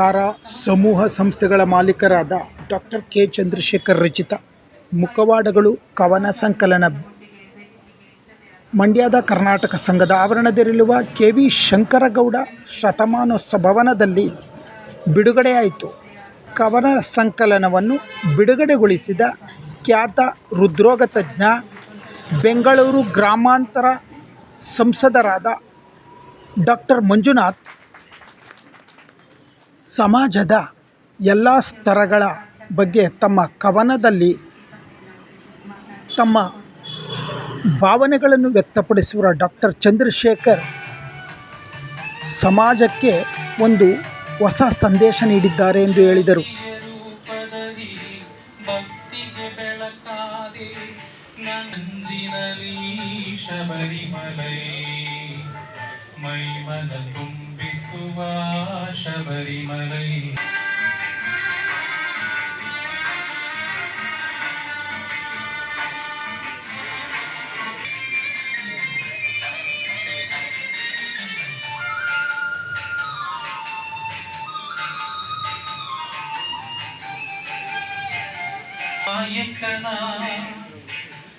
ತಾರಾ ಸಮೂಹ ಸಂಸ್ಥೆಗಳ ಮಾಲೀಕರಾದ doctor K Chandrashekhar ರಚಿತ, ಮುಖವಾಡಗಳು ಕವನ ಸಂಕಲನ. ಮಂಡ್ಯದ ಕರ್ನಾಟಕ ಸಂಘದ ಆವರಣದಲ್ಲಿರುವ ಕೆ ವಿ ಶಂಕರಗೌಡ ಶತಮಾನೋತ್ಸವ ಭವನದಲ್ಲಿ ಬಿಡುಗಡೆಯಾಯಿತು. ಕವನ ಸಂಕಲನವನ್ನು ಬಿಡುಗಡೆಗೊಳಿಸಿದ ಖ್ಯಾತ ಹೃದ್ರೋಗ ತಜ್ಞ, ಬೆಂಗಳೂರು ಗ್ರಾಮಾಂತರ ಸಂಸದರಾದ ಡಾಕ್ಟರ್ ಮಂಜುನಾಥ್ ಸಮಾಜದ ಎಲ್ಲ ಸ್ತರಗಳ ಬಗ್ಗೆ ತಮ್ಮ ಕವನದಲ್ಲಿ ತಮ್ಮ ಭಾವನೆಗಳನ್ನು ವ್ಯಕ್ತಪಡಿಸುವ ಡಾಕ್ಟರ್ ಚಂದ್ರಶೇಖರ್ ಸಮಾಜಕ್ಕೆ ಒಂದು ಹೊಸ ಸಂದೇಶ ನೀಡಿದ್ದಾರೆ ಎಂದು ಹೇಳಿದರು. ಮೈಮನ ಭಕ್ತಿಗೆ ಬೆಳಕಾದೆ ನಂಜಿನಲಿ ಶಬರಿಮಲೈ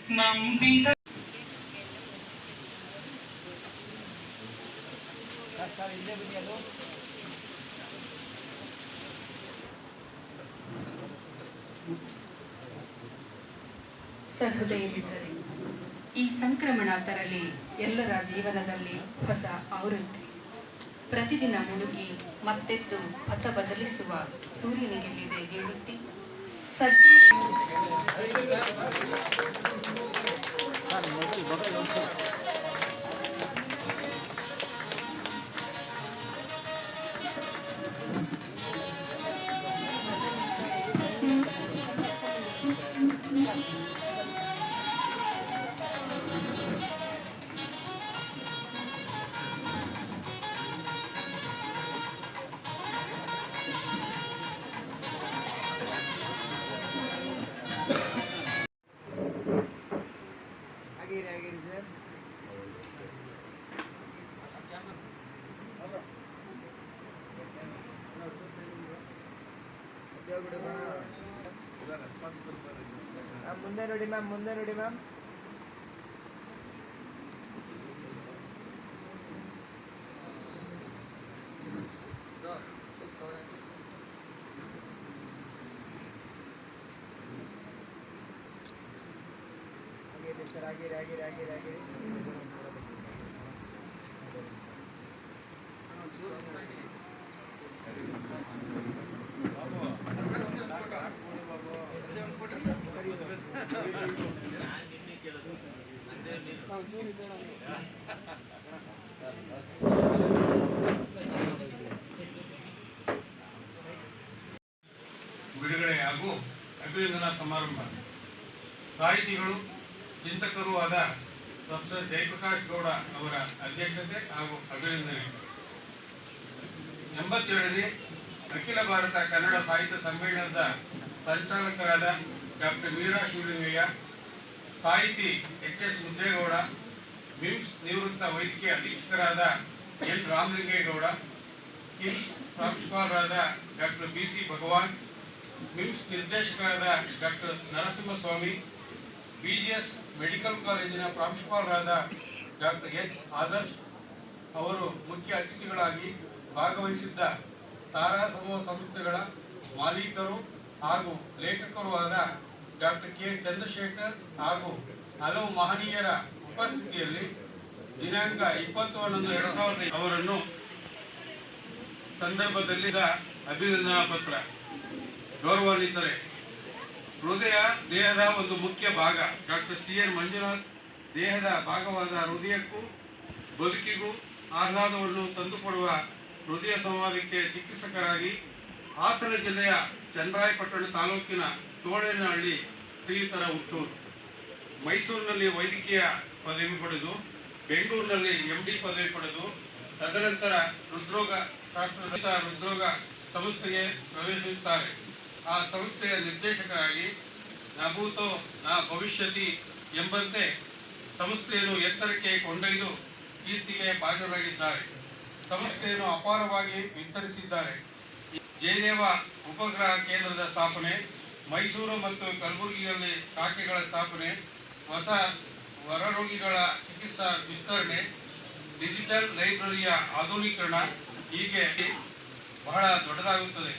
ಮೈಮನ ತುಂಬಿಸುವ ಶಬರಿಮಲೈ ಬನ್ನಿ ಅದು. ಈ ಸಂಕ್ರಮಣ ತರಲಿ ಎಲ್ಲರ ಜೀವನದಲ್ಲಿ ಹೊಸ ಆವೃತ್ತಿ ಪ್ರತಿದಿನ ಮುಳುಗಿ ಮತ್ತೆದ್ದು ಪಥ ಬದಲಿಸುವ ಸೂರ್ಯನಿಗೆಲ್ಲಿದೆ ನಿವೃತ್ತಿ ಸಜ್ಜನ ಮ್ಯಾಮ್ ಮುಂದೆ ನೋಡಿ ಮ್ಯಾಮ್ ಮುಂದೆ ನೋಡಿ ಮ್ಯಾಮ್. ಆಗಿರಿ ಸರ್ ಆಗಿರಿ ಆಗಿರಿ ಆಗಿರಿ ಆಗಿರಿ ಬಿಡುಗಡೆ ಹಾಗೂ ಅಭಿನಂದನಾ ಸಮಾರಂಭ. ಸಾಹಿತಿಗಳು, ಚಿಂತಕರೂ ಆದ ಪ್ರೊಫೆಸರ್ ಜಯಪ್ರಕಾಶ್ ಗೌಡ ಅವರ ಅಧ್ಯಕ್ಷತೆ ಹಾಗೂ ಅಭಿನಂದನೆ. ಎಂಬತ್ತೇಳನೇ ಅಖಿಲ ಭಾರತ ಕನ್ನಡ ಸಾಹಿತ್ಯ ಸಮ್ಮೇಳನದ ಸಂಚಾಲಕರಾದ ಡಾಕ್ಟರ್ ಮೀರಾ ಶಿವಲಿಂಗಯ್ಯ ಸಾಹಿತಿ ಎಚ್ ಎಸ್ ಮುದ್ದೇಗೌಡ ಮಿಮ್ಸ್ ನಿವೃತ್ತ ವೈದ್ಯಕೀಯ ಅಧೀಕ್ಷಕರಾದ ಎನ್ ರಾಮಲಿಂಗೇಗೌಡ, ಕಿಮ್ಸ್ ಪ್ರಾಂಶುಪಾಲರಾದ doctor B C Bhagwan MIMS ನಿರ್ದೇಶಕರಾದ ಡಾಕ್ಟರ್ ನರಸಿಂಹಸ್ವಾಮಿ ಬಿಜಿಎಸ್ ಮೆಡಿಕಲ್ ಕಾಲೇಜಿನ ಪ್ರಾಂಶುಪಾಲರಾದ ಡಾಕ್ಟರ್ ಎಚ್ ಆದರ್ಶ್ ಅವರು ಮುಖ್ಯ ಅತಿಥಿಗಳಾಗಿ ಭಾಗವಹಿಸಿದ್ದ ತಾರಾ ಸಮೂಹ ಸಂಸ್ಥೆಗಳ ಮಾಲೀಕರು ಹಾಗೂ ಲೇಖಕರು ಆದ ಡಾಕ್ಟರ್ ಕೆ. ಚಂದ್ರಶೇಖರ್ ಹಾಗೂ ಹಲವು ಮಹನೀಯರ ಉಪಸ್ಥಿತಿಯಲ್ಲಿ ದಿನಾಂಕ ಇಪ್ಪತ್ತು ಹನ್ನೊಂದು ಎರಡು ಸಾವಿರದ ಅವರನ್ನು ಸಂದರ್ಭದಲ್ಲಿ ಅಭಿನಂದನಾ ಪತ್ರ. ಗೌರವಾನ್ವಿತರೆ, ಹೃದಯ, ದೇಹದ ಒಂದು ಮುಖ್ಯ ಭಾಗ. Doctor C. ಎನ್. ಮಂಜುನಾಥ್, ದೇಹದ ಭಾಗವಾದ ಹೃದಯಕ್ಕೂ ಬದುಕಿಗೂ ಆಹ್ಲಾದವನ್ನು ತಂದುಕೊಡುವ ಹೃದಯ ಸಂವಾದಕ್ಕೆ ಚಿಕಿತ್ಸಕರಾಗಿ ಹಾಸನ ಜಿಲ್ಲೆಯ ಚನ್ನರಾಯಪಟ್ಟಣ ತಾಲೂಕಿನ ತೋಳೇನಹಳ್ಳಿ ಶ್ರೀಯುತರ ಹುಟ್ಟೂರು. ಮೈಸೂರಿನಲ್ಲಿ ವೈದ್ಯಕೀಯ ಪದವಿ ಪಡೆದು, ಬೆಂಗಳೂರಿನಲ್ಲಿ ಎಂ ಡಿ ಪದವಿ ಪಡೆದು, ತದನಂತರ ಹೃದ್ರೋಗ ಶಾಸ್ತ್ರದ ಹೃದ್ರೋಗ ಸಂಸ್ಥೆಗೆ ಪ್ರವೇಶಿಸುತ್ತಾರೆ. ಆ ಸಂಸ್ಥೆಯ ನಿರ್ದೇಶಕರಾಗಿ ನಭೂತೋ ನಾ ಭವಿಷ್ಯತಿ ಎಂಬಂತೆ ಸಂಸ್ಥೆಯನ್ನು ಎತ್ತರಕ್ಕೆ ಕೊಂಡೊಯ್ದು ಕೀರ್ತಿಗೆ ಭಾಜರಾಗಿದ್ದಾರೆ ಸಂಸ್ಥೆಯನ್ನು ಅಪಾರವಾಗಿ ವಿಸ್ತರಿಸಿದ್ದಾರೆ ಜಯದೇವ ಉಪಗ್ರಹ ಕೇಂದ್ರದ ಸ್ಥಾಪನೆ, ಮೈಸೂರು ಮತ್ತು ಕಲಬುರಗಿಯಲ್ಲಿ ಶಾಖೆಗಳ ಸ್ಥಾಪನೆ, ಹೊಸ ಹೊರರೋಗಿಗಳ ಚಿಕಿತ್ಸಾ ವಿಸ್ತರಣೆ, ಡಿಜಿಟಲ್ ಲೈಬ್ರರಿಯ ಆಧುನೀಕರಣ ಹೀಗೆ ಬಹಳ ದೊಡ್ಡದಾಗುತ್ತದೆ.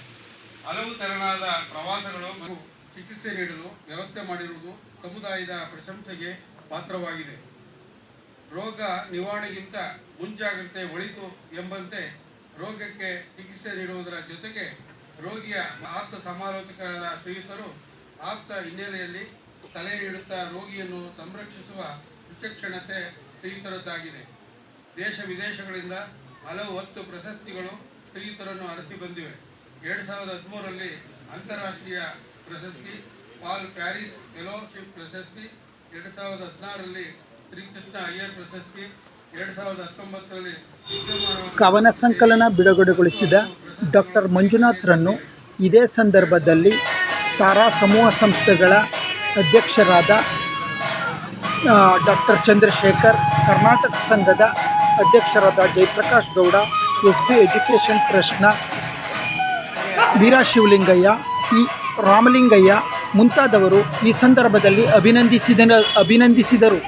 ಹಲವು ತೆರನಾದ ಪ್ರವಾಸಗಳು ಚಿಕಿತ್ಸೆ ನೀಡಲು ವ್ಯವಸ್ಥೆ ಮಾಡಿರುವುದು ಸಮುದಾಯದ ಪ್ರಶಂಸೆಗೆ ಪಾತ್ರವಾಗಿದೆ. ರೋಗ ನಿವಾರಣೆಗಿಂತ ಮುಂಜಾಗ್ರತೆ ಒಳಿತು ಎಂಬಂತೆ ರೋಗಕ್ಕೆ ಚಿಕಿತ್ಸೆ ನೀಡುವುದರ ಜೊತೆಗೆ ರೋಗಿಯ ಆಪ್ತ ಸಮಾಲೋಚಕರಾದ ಶ್ರೀಯುತರು ಆಪ್ತ ಹಿನ್ನೆಲೆಯಲ್ಲಿ ತಲೆ ನೀಡುತ್ತಾ ರೋಗಿಯನ್ನು ಸಂರಕ್ಷಿಸುವ ವಿಚಕ್ಷಣತೆ ಶ್ರೀಯುತರದ್ದಾಗಿದೆ. ದೇಶ ವಿದೇಶಗಳಿಂದ ಹಲವು ಹತ್ತು ಪ್ರಶಸ್ತಿಗಳು ಶ್ರೀಯುತರನ್ನು ಅರಸಿ ಬಂದಿವೆ. ಎರಡು ಸಾವಿರದ ಹದಿಮೂರರಲ್ಲಿ ಅಂತಾರಾಷ್ಟ್ರೀಯ ಪ್ರಶಸ್ತಿ, ಪಾಲ್ ಪ್ಯಾರಿಸ್ ಫೆಲೋಶಿಪ್ ಪ್ರಶಸ್ತಿ, ಎರಡು ಸಾವಿರದ ಹದಿನಾರರಲ್ಲಿ ಶ್ರೀಕೃಷ್ಣ ಅಯ್ಯರ್ ಪ್ರಶಸ್ತಿ ಕವನ ಸಂಕಲನ ಬಿಡುಗಡೆಗೊಳಿಸಿದ ಡಾಕ್ಟರ್ ಮಂಜುನಾಥ್ರನ್ನು ಇದೇ ಸಂದರ್ಭದಲ್ಲಿ ತಾರಾ ಸಮೂಹ ಸಂಸ್ಥೆಗಳ ಅಧ್ಯಕ್ಷರಾದ ಡಾಕ್ಟರ್ ಚಂದ್ರಶೇಖರ್, ಕರ್ನಾಟಕ ಸಂಘದ ಅಧ್ಯಕ್ಷರಾದ Jayaprakash Gowda S B education ಟ್ರಸ್ಟ್ನ ವೀರಶಿವಲಿಂಗಯ್ಯ ಈ ರಾಮಲಿಂಗಯ್ಯ ಮುಂತಾದವರು ಈ ಸಂದರ್ಭದಲ್ಲಿ ಅಭಿನಂದಿಸಿದ, ಅಭಿನಂದಿಸಿದರು.